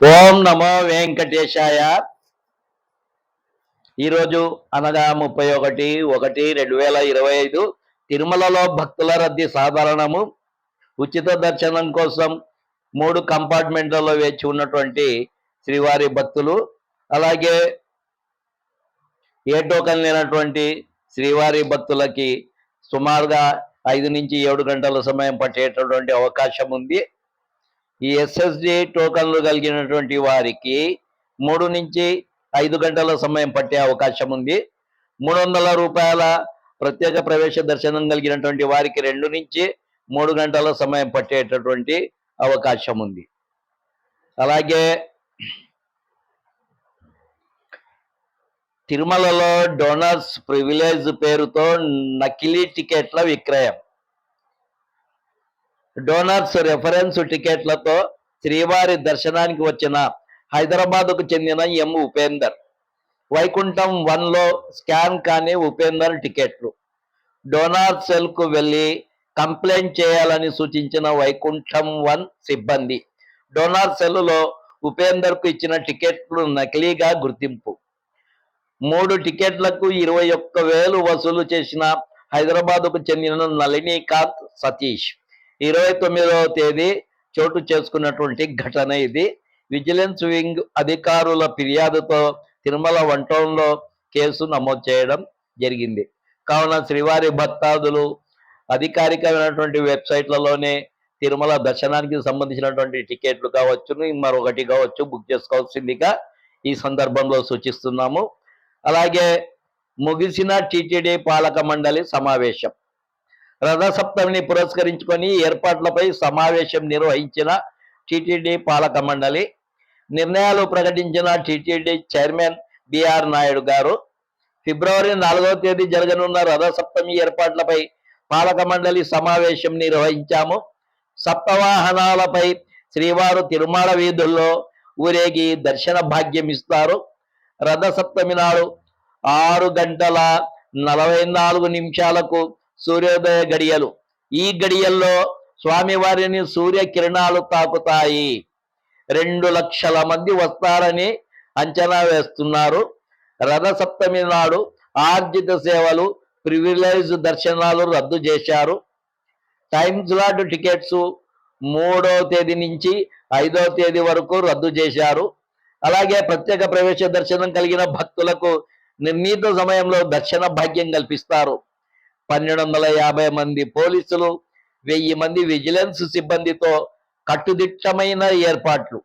ఓం నమో వెంకటేశాయ. ఈరోజు అనగా ముప్పై ఒకటి ఒకటి రెండు వేల ఇరవై ఐదు తిరుమలలో భక్తుల రద్దీ సాధారణము. ఉచిత దర్శనం కోసం మూడు కంపార్ట్మెంట్లలో వేచి ఉన్నటువంటి శ్రీవారి భక్తులు అలాగే ఏ టోకన్ లేనటువంటి శ్రీవారి భక్తులకి సుమారుగా ఐదు నుంచి ఏడు గంటల సమయం పట్టేటటువంటి అవకాశం ఉంది ఈ ఎస్ఎస్డి టోకన్లు కలిగినటువంటి వారికి మూడు నుంచి ఐదు గంటల సమయం పట్టే అవకాశం ఉంది. మూడు వందల రూపాయల ప్రత్యేక ప్రవేశ దర్శనం కలిగినటువంటి వారికి రెండు నుంచి మూడు గంటల సమయం పట్టేటటువంటి అవకాశం ఉంది. అలాగే తిరుమలలో డోనర్స్ ప్రివిలేజ్ పేరుతో నకిలీ టికెట్ల విక్రయం. డోనర్స్ రెఫరెన్స్ టికెట్లతో శ్రీవారి దర్శనానికి వచ్చిన హైదరాబాద్కు చెందిన ఎం ఉపేందర్. వైకుంఠం వన్లో స్కాన్ కాని ఉపేందర్ టికెట్లు. డోనార్ సెల్కు వెళ్ళి కంప్లైంట్ చేయాలని సూచించిన వైకుంఠం వన్ సిబ్బంది. డోనార్ సెల్లో ఉపేందర్కు ఇచ్చిన టికెట్లు నకిలీగా గుర్తింపు. మూడు టికెట్లకు ఇరవై ఒక్క వేలు వసూలు చేసిన హైదరాబాద్కు చెందిన నళినీకాంత్ సతీష్. ఇరవై తొమ్మిదవ తేదీ చోటు చేసుకున్నటువంటి ఘటన ఇది. విజిలెన్స్ వింగ్ అధికారుల ఫిర్యాదుతో తిరుమల వన్ టౌన్లో కేసు నమోదు చేయడం జరిగింది. కావున శ్రీవారి భక్తాదులు అధికారికమైనటువంటి వెబ్సైట్లలోనే తిరుమల దర్శనానికి సంబంధించినటువంటి టికెట్లు కావచ్చు మరొకటి కావచ్చు బుక్ చేసుకోవాల్సిందిగా ఈ సందర్భంలో సూచిస్తున్నాము. అలాగే ముగిసిన టీటీడీ పాలక మండలి సమావేశం. రథసప్తమిని పురస్కరించుకొని ఏర్పాట్లపై సమావేశం నిర్వహించిన టిటిడి పాలక మండలి నిర్ణయాలు ప్రకటించిన టిటిడి చైర్మన్ బిఆర్ నాయుడు గారు. ఫిబ్రవరి నాలుగవ తేదీ జరగనున్న రథసప్తమి ఏర్పాట్లపై పాలక మండలి సమావేశం నిర్వహించాము. సప్తవాహనాలపై శ్రీవారు తిరుమల వీధుల్లో ఊరేగి దర్శన భాగ్యం ఇస్తారు. రథసప్తమి నాడు ఆరు గంటల నలభై నాలుగు నిమిషాలకు సూర్యోదయ గడియలు. ఈ గడియల్లో స్వామివారిని సూర్య కిరణాలు తాకుతాయి. రెండు లక్షల మంది వస్తారని అంచనా వేస్తున్నారు. రథసప్తమి నాడు ఆర్జిత సేవలు ప్రివిలేజ్ దర్శనాలు రద్దు చేశారు. టైం స్లాట్ టికెట్స్ మూడో తేదీ నుంచి ఐదో తేదీ వరకు రద్దు చేశారు. అలాగే ప్రత్యేక ప్రవేశ దర్శనం కలిగిన భక్తులకు నిర్ణీత సమయంలో దర్శన భాగ్యం కల్పిస్తారు. పన్నెండు వందల యాభై మంది పోలీసులు వెయ్యి మంది విజిలెన్స్ సిబ్బందితో కట్టుదిట్టమైన ఏర్పాట్లు.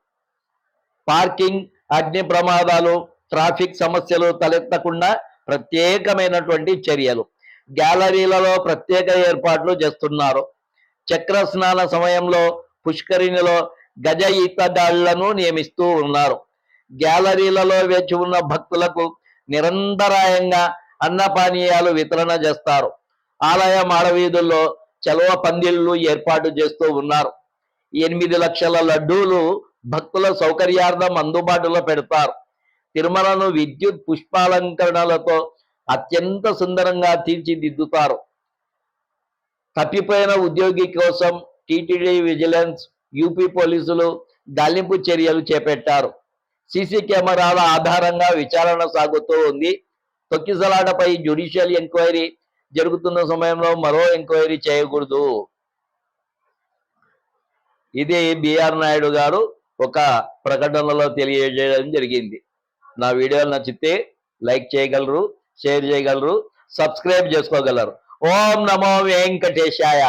పార్కింగ్ అగ్ని ప్రమాదాలు ట్రాఫిక్ సమస్యలు తలెత్తకుండా ప్రత్యేకమైనటువంటి చర్యలు. గ్యాలరీలలో ప్రత్యేక ఏర్పాట్లు చేస్తున్నారు. చక్ర స్నాన సమయంలో పుష్కరిణిలో గజ ఈతగాళ్ళను నియమిస్తూ ఉన్నారు. గ్యాలరీలలో వేచి ఉన్న భక్తులకు నిరంతరాయంగా అన్నపానీయాలు వితరణ చేస్తారు. ఆలయ మాడవీధుల్లో చలవ పందిళ్ళు ఏర్పాటు చేస్తూ ఉన్నారు. ఎనిమిది లక్షల లడ్డూలు భక్తుల సౌకర్యార్థం అందుబాటులో పెడతారు. తిరుమలను విద్యుత్ పుష్పాలంకరణలతో అత్యంత సుందరంగా తీర్చిదిద్దుతారు. తప్పిపోయిన ఉద్యోగి కోసం టీటీడీ విజిలెన్స్ యూపీ పోలీసులు గాలింపు చర్యలు చేపట్టారు. సీసీ కెమెరాల ఆధారంగా విచారణ సాగుతూ ఉంది. తొక్కిసలాటపై జ్యుడిషియల్ ఎంక్వైరీ జరుగుతున్న సమయంలో మరో ఎంక్వైరీ చేయకూడదు. ఇది బిఆర్ నాయుడు గారు ఒక ప్రకటనలో తెలియజేయడం జరిగింది. నా వీడియో నచ్చితే లైక్ చేయగలరు షేర్ చేయగలరు సబ్స్క్రైబ్ చేసుకోగలరు. ఓం నమో వెంకటేశాయ.